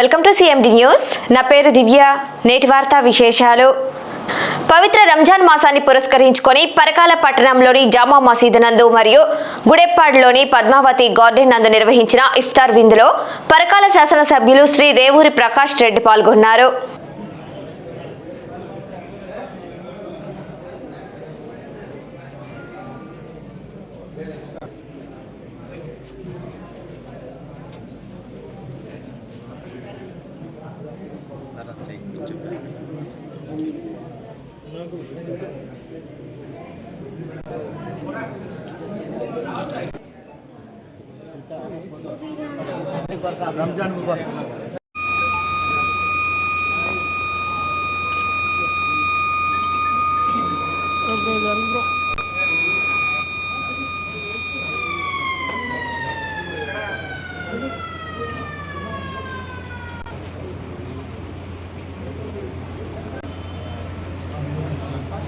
Welcome to CMD news నా పేరు దివ్య. నేటి వార్తా విశేషాలు. పవిత్ర రంజాన్ మాసాన్ని పురస్కరించుకొని పరకాల పట్టణంలోని జామా మసీదు నందు మరియు గుడెప్పాడులోని పద్మావతి గార్డెన్ నందు నిర్వహించిన ఇఫ్తార్ విందులో పరకాల శాసనసభ్యులు శ్రీ రేవూరి ప్రకాష్ రెడ్డి పాల్గొన్నారు. రంజాన్ ముబారక్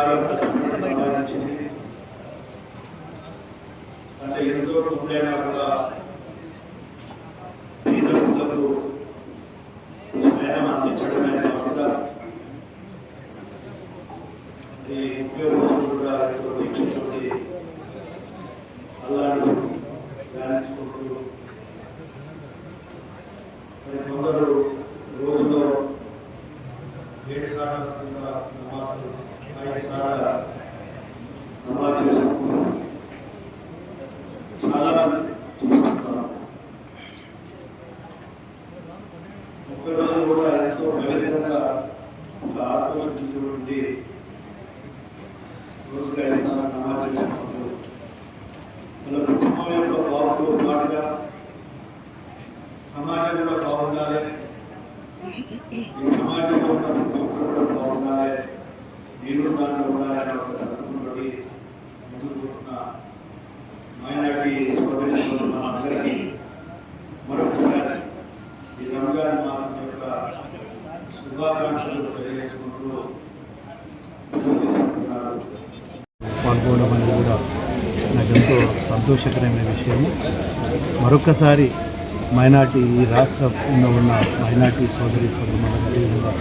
సంవత్సర సంపాదించింది. అంటే ఎంతో ముందైనా కూడా పేదస్తులకు సహాయం అందించడమే కాకుండా ముప్పై రోజులు కూడా ఎంతో దీక్షతోటి అల్లాడు ధ్యానించుకుంటూ మరి కొందరు రోజులో ఏడు సార్లు నమాజ్ ముప్పై కూడా ఎంతో పవిత్రంగా ఒక ఆత్మశుద్ధితో రోజుగా నమాజ్ చేసుకుంటూ. మన కుటుంబం యొక్క పాటుగా సమాజం కూడా బాగుండాలి. ఈ సమాజంలో ఉన్న ప్రతి ఒక్కరు కూడా బాగుండాలి. నేను దాంట్లో ఉండాలి అనే ఒక తత్వంతో ముందుకు పోతున్న మైనార్టీ సోదరి సోదరులందరికీ మరొకసారి ఈ రంజాన్ మాసం యొక్క శుభాకాంక్షలు తెలియజేసుకుంటూ పాల్గొనడం అనేది కూడా నాకు ఎంతో సంతోషకరమైన విషయము. మరొకసారి మైనార్టీ ఈ రాష్ట్రంలో ఉన్న మైనార్టీ సోదరి సోదరుల అదేవిధంగా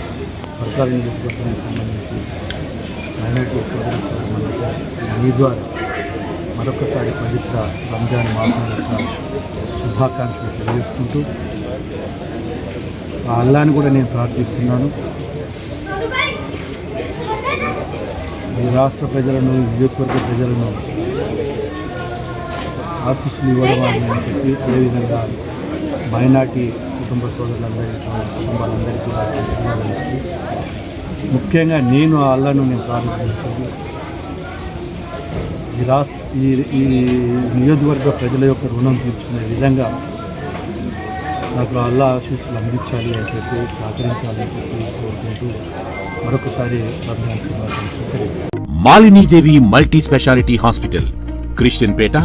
వర్గాల నియోజకవర్గానికి సంబంధించి మైనార్టీ సోదరి సోదరులకు మీ ద్వారా మరొకసారి పవిత్ర రంజాన్ మాసం యొక్క శుభాకాంక్షలు తెలియజేసుకుంటూ అల్లాని కూడా నేను ప్రార్థిస్తున్నాను. ఈ రాష్ట్ర ప్రజలను నియోజకవర్గ ప్రజలను ఆశీస్సులు ఇవ్వడం అని చెప్పి అదేవిధంగా మైనార్టీ కుటుంబ సోదరులందరికీ కుటుంబాలందరికీ కూడా ముఖ్యంగా నేను ఆ అల్లాను నేను ప్రారంభించేది ఈ రాష్ట్ర ఈ ఈ నియోజకవర్గ ప్రజల యొక్క రుణం తీర్చుకునే విధంగా నాకు అల్లా ఆశీస్సులు అందించాలి అని చెప్పి సహకరించాలని చెప్పి కోరుకుంటూ మరొకసారి Malinidevi multi specialty hospital Christian Peta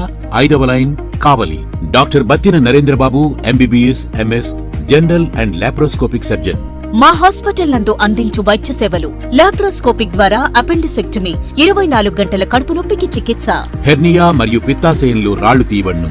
ఐదవ line Kavali. Doctor Battina Narendrababu MBBS MS general and laparoscopic surgeon. మా హాస్పిటల్ నందు అందించు వైద్య సేవలు. లాప్రోస్కోపిక్ ద్వారా అపెండిసెక్టమీ ఇరవై నాలుగు గంటల కడుపు నొప్పికి చికిత్స. హెర్నియా మరియు పిత్తాశయంలో రాళ్ళు తీయబడును.